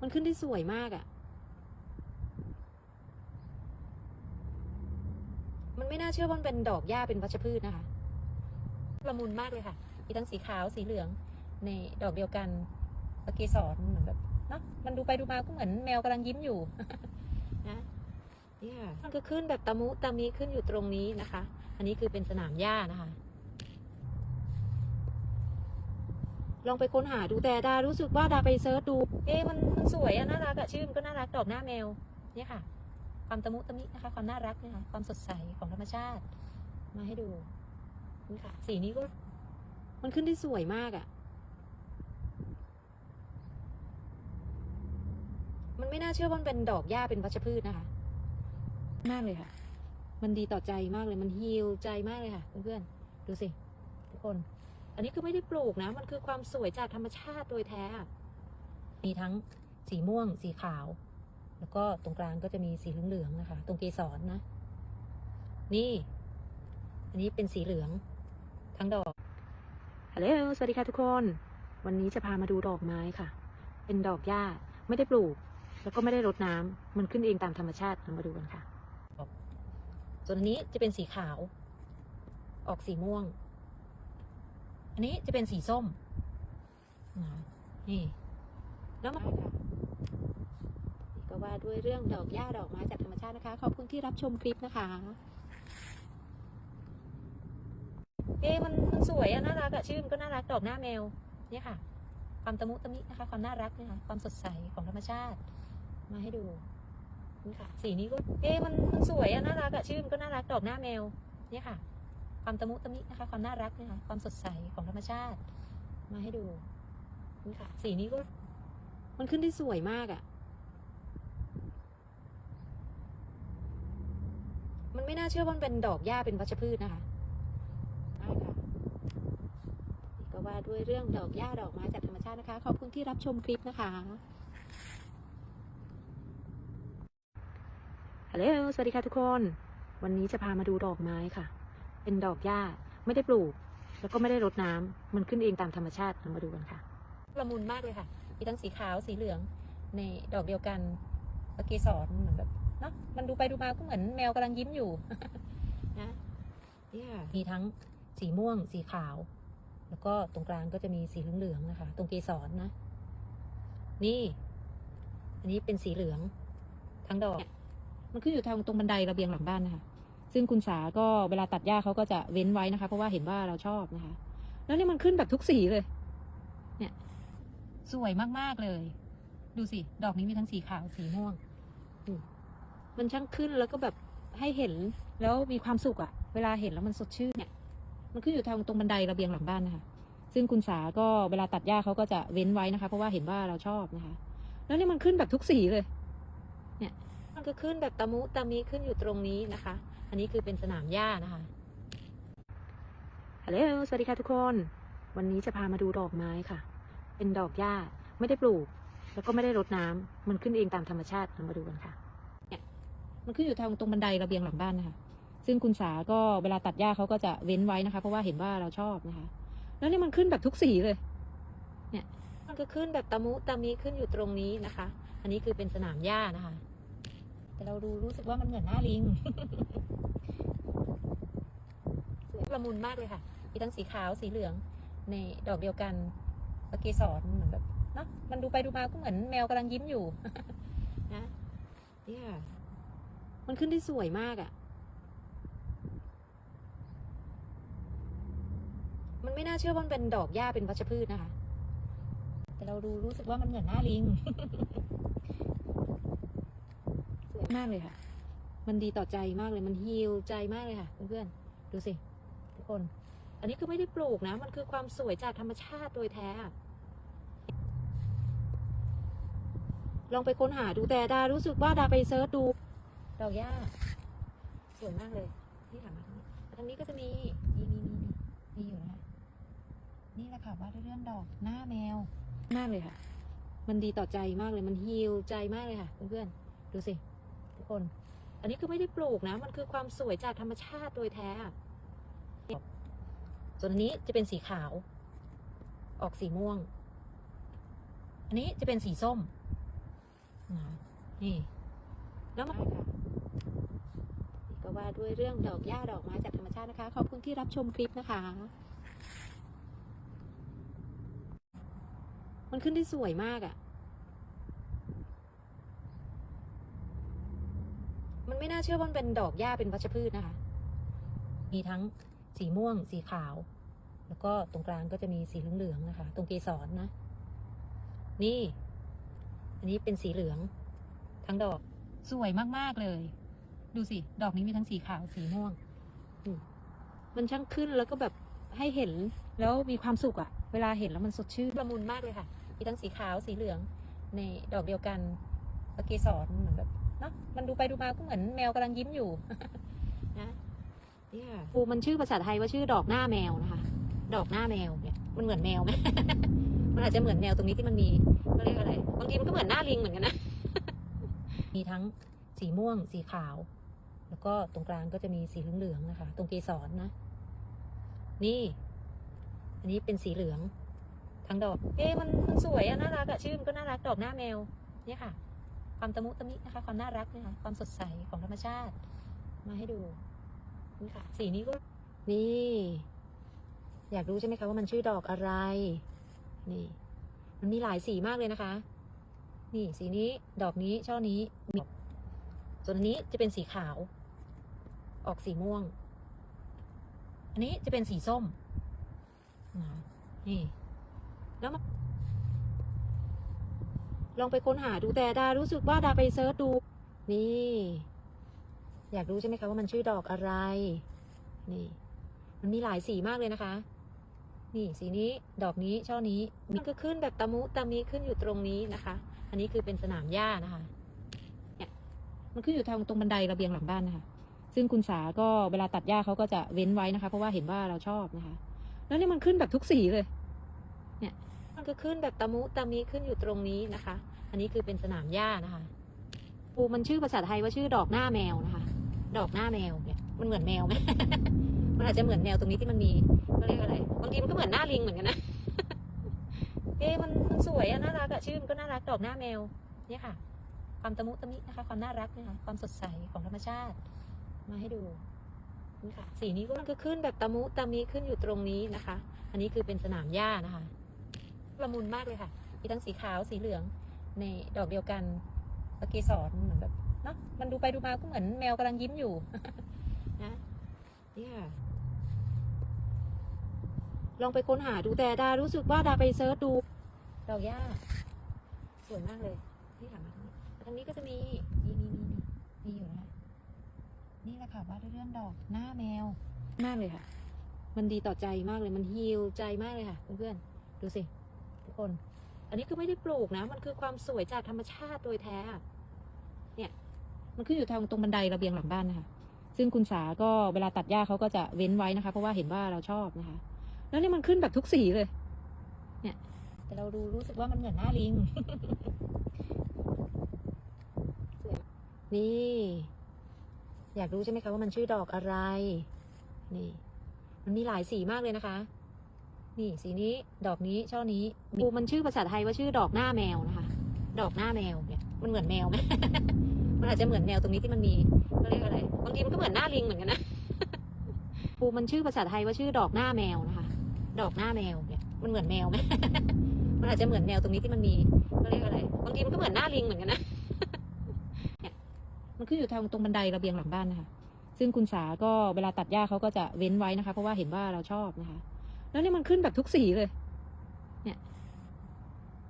มันขึ้นได้สวยมากอะ่ะ มันไม่น่าเชื่อว่ามันเป็นดอกหญ้าเป็นวัชพืชนะคะ ละมุนมากเลยค่ะ มีทั้งสีขาวสีเหลือง ในดอกเดียวกันแล้วเกสรเหมือนแบบเนาะมันดูไปดูมาก็เหมือนแมวกำลังยิ้มอยู่นะเนี่ยมันก็ขึ้นแบบตะมุตะมีขึ้นอยู่ตรงนี้นะคะ อันนี้คือเป็นสนามหญ้านะคะ ลองไปค้นหาดูแต่ดารู้สึกว่าดาไปเซิร์ชดู เอ๊ะมันมันสวยอะน่ารักอะชื่อมันก็น่ารักดอกหน้าแมวเนี่ยค่ะ ความตะมุตะมินะคะความน่ารักเนี่ยค่ะความสดใสของธรรมชาติ มาให้ดูนี่ค่ะ สีนี้ก็ มันขึ้นได้สวยมากอะมันไม่น่าเชื่อว่ามันเป็นดอกหญ้าเป็นวัชพืชนะคะ มากเลยค่ะ มันดีต่อใจมากเลยมันฮีลใจมากเลยค่ะเพื่อนๆดูสิทุกคน อันนี้คือไม่ได้ปลูกนะ มันคือความสวยจากธรรมชาติโดยแท้อะมีทั้งสีม่วง สีขาว แล้วก็ตรงกลางก็จะมีสีเหลืองๆนะคะ ตรงเกสรนะ นี่ อันนี้เป็นสีเหลือง ทั้งดอก ฮัลโหล สวัสดีค่ะทุกคน วันนี้จะพามาดูดอกไม้ค่ะ เป็นดอกหญ้า ไม่ได้ปลูก แล้วก็ไม่ได้รดน้ำมันขึ้นเองตามธรรมชาติเรามาดูกันค่ะส่วนอันนี้จะเป็นสีขาว ออกสีม่วง อันนี้จะเป็นสีส้ม นี่ แล้วมาค่ะก็ว่าด้วยเรื่องดอกหญ้าดอกไม้จากธรรมชาตินะคะ ขอบคุณที่รับชมคลิปนะคะ เอ๊มันมันสวยอะน่ารักอะชื่อมันก็น่ารักดอกหน้าแมว เนี่ยค่ะ ความตะมุตะมินะคะ ความน่ารักนี่ยค่ะความสดใสของธรรมชาติ มาให้ดูนี่ค่ะ สีนี้ก็ เอ๊มันมันสวยอะน่ารักอะชื่อมันก็น่ารักดอกหน้าแมว เนี่ยค่ะ ความตะมุตะมินะคะ ความน่ารักนี่ยค่ะความสดใสของธรรมชาติ มาให้ดูนี่ค่ะ สีนี้ก็มันขึ้นได้สวยมากอะ่ะ มันไม่น่าเชื่อว่ามันเป็นดอกหญ้าเป็นวัชพืชนะคะคะนี่ก็ว่าด้วยเรื่องดอกหญ้าดอกไม้จากธรรมชาตินะคะ ขอบคุณที่รับชมคลิปนะคะฮัลโหลสวัสดีค่ะทุกคน วันนี้จะพามาดูดอกไม้ค่ะ เป็นดอกหญ้าไม่ได้ปลูก แล้วก็ไม่ได้รดน้ำมันขึ้นเองตามธรรมชาติเรามาดูกันค่ะละมุนมากเลยค่ะ มีทั้งสีขาวสีเหลืองในดอกเดียวกันแล้วเกสรเหมือนแบบเนาะมันดูไปดูมาก็เหมือนแมวกำลังยิ้มอยู่นะเนี่ยมีทั้งสีม่วง สีขาว แล้วก็ตรงกลางก็จะมีสีเหลืองๆนะคะ ตรงเกสรนะ นี่ อันนี้เป็นสีเหลือง ทั้งดอก มันขึ้นอยู่ทางตรงบันไดระเบียงหลังบ้านนะคะ ซึ่งคุณสาก็เวลาตัดหญ้าเขาก็จะเว้นไว้นะคะ เพราะว่าเห็นว่าเราชอบนะคะ แล้วเนี่ยมันขึ้นแบบทุกสีเลย เนี่ย สวยมากๆเลย ดูสิ ดอกนี้มีทั้งสีขาวสีม่วง มันช่างขึ้นแล้วก็แบบให้เห็นแล้วมีความสุขอะเวลาเห็นแล้วมันสดชื่นเนี่ย มันขึ้นอยู่ทางตรงบันไดระเบียงหลังบ้านนะคะ ซึ่งคุณสาก็เวลาตัดหญ้าเขาก็จะเว้นไว้นะคะ เพราะว่าเห็นว่าเราชอบนะคะ แล้วเนี่ยมันขึ้นแบบทุกสีเลย เนี่ย มันก็ขึ้นแบบตะมุตะมีขึ้นอยู่ตรงนี้นะคะ อันนี้คือเป็นสนามหญ้านะคะฮัลโหลสวัสดีค่ะทุกคน วันนี้จะพามาดูดอกไม้ค่ะ เป็นดอกหญ้าไม่ได้ปลูก แล้วก็ไม่ได้รดน้ำมันขึ้นเองตามธรรมชาติเรามาดูกันค่ะเนี่ยมันขึ้นอยู่ทางตรงบันไดระเบียงหลังบ้านนะคะซึ่งคุณสาก็เวลาตัดหญ้าเขาก็จะเว้นไว้นะคะ เพราะว่าเห็นว่าเราชอบนะคะ แล้วเนี่ยมันขึ้นแบบทุกสีเลย เนี่ย มันก็ขึ้นแบบตะมุตะมีขึ้นอยู่ตรงนี้นะคะ อันนี้คือเป็นสนามหญ้านะคะ แต่เราดูรู้สึกว่ามันเหมือนหน้าลิงสวยละมุนมากเลยค่ะ มีทั้งสีขาวสีเหลืองในดอกเดียวกันแล้วเกสรเหมือนแบบเนาะมันดูไปดูมาก็เหมือนแมวกำลังยิ้มอยู่นะเนี่ยมันขึ้นได้สวยมากอะ่ะ มันไม่น่าเชื่อว่ามันเป็นดอกหญ้าเป็นวัชพืชนะคะ แต่เราดูรู้สึกว่ามันเหมือนหน้าลิง มากเลยค่ะ มันดีต่อใจมากเลย มันฮีลใจมากเลยค่ะเพื่อนๆ ดูสิทุกคน อันนี้คือไม่ได้ปลูกนะ มันคือความสวยจากธรรมชาติโดยแท้อะลองไปค้นหาดูแต่ดารู้สึกว่าดาไปเซิร์ชดู ดอกหญ้า สวยมากเลยนี่ถามมาทางนี้ทางนี้ก็จะมีมีมีมีมีมีอยู่นะคะนี่แหละค่ะว่าด้วยเรื่องดอกหน้าแมวมากเลยค่ะ มันดีต่อใจมากเลย มันฮีลใจมากเลยค่ะเพื่อนๆ ดูสิทุก คน อันนี้คือไม่ได้ปลูกนะ มันคือความสวยจากธรรมชาติโดยแท้ ส่วนอันนี้จะเป็นสีขาว ออกสีม่วง อันนี้จะเป็นสีส้ม นี่ แล้วมาค่ะก็ว่าด้วยเรื่องดอกหญ้าดอกไม้จากธรรมชาตินะคะ ขอบคุณที่รับชมคลิปนะคะ มันขึ้นได้สวยมากอะ่ะ มันไม่น่าเชื่อว่ามันเป็นดอกหญ้าเป็นวัชพืชนะคะ มีทั้งสีม่วง สีขาว แล้วก็ตรงกลางก็จะมีสีเหลืองๆนะคะ ตรงเกสรนนะ นี่ อันนี้เป็นสีเหลือง ทั้งดอกสวยมากๆเลย ดูสิ ดอกนี้มีทั้งสีขาวสีม่วงมันช่างขึ้นแล้วก็แบบให้เห็นแล้วมีความสุขอะเวลาเห็นแล้วมันสดชื่นละมุนมากเลยค่ะ มีทั้งสีขาวสีเหลืองในดอกเดียวกันแล้วเกสรเหมือนแบบ เนาะมันดูไปดูมาก็เหมือนแมวกำลังยิ้มอยู่นะเนี่ยปูมันชื่อภาษาไทยว่าชื่อดอกหน้าแมวนะคะ ดอกหน้าแมวเนี่ยมันเหมือนแมวไหมมันอาจจะเหมือนแมวตรงนี้ที่มันมีเขาเรียกอะไรบางทีมันก็เหมือนหน้าลิงเหมือนกันนะมีทั้งสีม่วง สีขาว แล้วก็ตรงกลางก็จะมีสีเหลืองๆนะคะ ตรงเกสรนะนี่ อันนี้เป็นสีเหลือง ทั้งดอก เอ๊ะมันมันสวยอะน่ารักอะชื่อมันก็น่ารักดอกหน้าแมว เนี่ยค่ะ ความตะมุตะมินะคะ ความน่ารักนะคะความสดใสของธรรมชาติ มาให้ดูนี่ค่ะ สีนี้ก็นี่ อยากรู้ใช่ไหมคะว่ามันชื่อดอกอะไร นี่ มันมีหลายสีมากเลยนะคะ นี่สีนี้ดอกนี้ช่อนี้มีส่วนอันนี้จะเป็นสีขาว ออกสีม่วง อันนี้จะเป็นสีส้มนะนี่แล้วมา ลองไปค้นหาดูแต่ดารู้สึกว่าดาไปเซิร์ชดู นี่ อยากรู้ใช่ไหมคะว่ามันชื่อดอกอะไร นี่ มันมีหลายสีมากเลยนะคะ นี่สีนี้ดอกนี้ช่อนี้มันก็ขึ้นแบบตะมุตะมิขึ้นอยู่ตรงนี้นะคะ อันนี้คือเป็นสนามหญ้านะคะ เนี่ย มันขึ้นอยู่ทางตรงบันไดระเบียงหลังบ้านนะคะ ซึ่งคุณสาก็เวลาตัดหญ้าเขาก็จะเว้นไว้นะคะ เพราะว่าเห็นว่าเราชอบนะคะ แล้วนี่มันขึ้นแบบทุกสีเลย เนี่ย ก็ขึ้นแบบตะมุตะมิขึ้นอยู่ตรงนี้นะคะ อันนี้คือเป็นสนามหญ้านะคะปูมันชื่อภาษาไทยว่าชื่อดอกหน้าแมวนะคะ ดอกหน้าแมวเนี่ย มันเหมือนแมวไหมมันอาจจะเหมือนแมวตรงนี้ที่มันมีเขาเรียกอะไร บางทีมันก็เหมือนหน้าลิงเหมือนกันนะ เอ๊มันมันสวยอะน่ารักอะชื่อมันก็น่ารักดอกหน้าแมว เนี่ยค่ะ ความตะมุตะมินะคะ ความน่ารักนะคะความสดใสของธรรมชาติ มาให้ดูนี่ค่ะ สีนี้ก็มันก็ขึ้นแบบตะมุตะมิขึ้นอยู่ตรงนี้นะคะ อันนี้คือเป็นสนามหญ้านะคะ ละมุนมากเลยค่ะ มีทั้งสีขาวสีเหลืองในดอกเดียวกันแล้วเกสรเหมือนแบบเนาะมันดูไปดูมาก็เหมือนแมวกำลังยิ้มอยู่นะเนี่ยลองไปค้นหาดูแต่ดารู้สึกว่าดาไปเซิร์ชดูดอกหญ้าสวยมากเลยนี่ค่ะมาทางนี้ทางนี้ก็จะมีมีมีมีมีมีอยู่นะคะนี่แหละค่ะว่าด้วยเรื่องดอกหน้าแมวมากเลยค่ะ มันดีต่อใจมากเลยมันฮีลใจมากเลยค่ะเพื่อนๆดูสิทุก คน อันนี้คือไม่ได้ปลูกนะ มันคือความสวยจากธรรมชาติโดยแท้ เนี่ย มันขึ้นอยู่ทางตรงบันไดระเบียงหลังบ้านนะคะ ซึ่งคุณสาก็เวลาตัดหญ้าเขาก็จะเว้นไว้นะคะ เพราะว่าเห็นว่าเราชอบนะคะ แล้วนี่มันขึ้นแบบทุกสีเลย เนี่ย แต่เราดูรู้สึกว่ามันเหมือนหน้าลิง นี่ อยากรู้ใช่ไหมคะว่ามันชื่อดอกอะไร นี่ มันมีหลายสีมากเลยนะคะ นี่สีนี้ดอกนี้ช่อนี้ปูมันชื่อภาษาไทยว่าชื่อดอกหน้าแมวนะคะ ดอกหน้าแมวเนี่ยมันเหมือนแมวไหมมันอาจจะเหมือนแมวตรงนี้ที่มันมีเขาเรียกอะไรบางทีมันก็เหมือนหน้าลิงเหมือนกันนะปูมันชื่อภาษาไทยว่าชื่อดอกหน้าแมวนะคะ ดอกหน้าแมวเนี่ยมันเหมือนแมวไหมมันอาจจะเหมือนแมวตรงนี้ที่มันมีเขาเรียกอะไรบางทีมันก็เหมือนหน้าลิงเหมือนกันนะเนี่ยมันขึ้นอยู่ทางตรงบันไดระเบียงหลังบ้านนะคะ ซึ่งคุณสาก็เวลาตัดหญ้าเขาก็จะเว้นไว้นะคะ เพราะว่าเห็นว่าเราชอบนะคะ แล้วนี่มันขึ้นแบบทุกสีเลย เนี่ย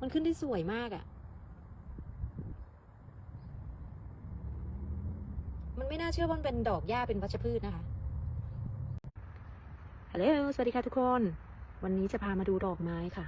มันขึ้นได้สวยมากอะ่ะ มันไม่น่าเชื่อว่ามันเป็นดอกหญ้าเป็นวัชพืชนะคะ ฮัลโหล สวัสดีค่ะทุกคน วันนี้จะพามาดูดอกไม้ค่ะ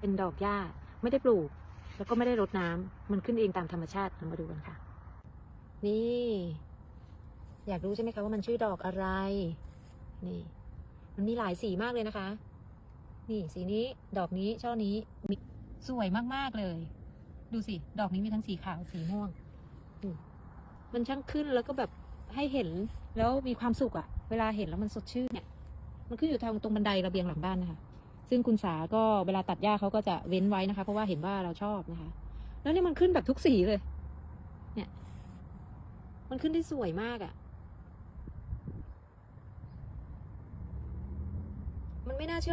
เป็นดอกหญ้า ไม่ได้ปลูก แล้วก็ไม่ได้รดน้ำ มันขึ้นเองตามธรรมชาติ เรามาดูกันค่ะ นี่ อยากรู้ใช่ไหมคะว่ามันชื่อดอกอะไร นี่ มันมีหลายสีมากเลยนะคะ นี่สีนี้ดอกนี้ช่อนี้มีสวยมากๆเลย ดูสิ ดอกนี้มีทั้งสีขาวสีม่วง มันช่างขึ้นแล้วก็แบบให้เห็นแล้วมีความสุขอะเวลาเห็นแล้วมันสดชื่นเนี่ย มันขึ้นอยู่ทางตรงบันไดระเบียงหลังบ้านนะคะ ซึ่งคุณสาก็เวลาตัดหญ้าเขาก็จะเว้นไว้นะคะ เพราะว่าเห็นว่าเราชอบนะคะ แล้วนี่มันขึ้นแบบทุกสีเลยมันขึ้นได้สวยมากอะ่ะ มันไม่น่าเชื่อ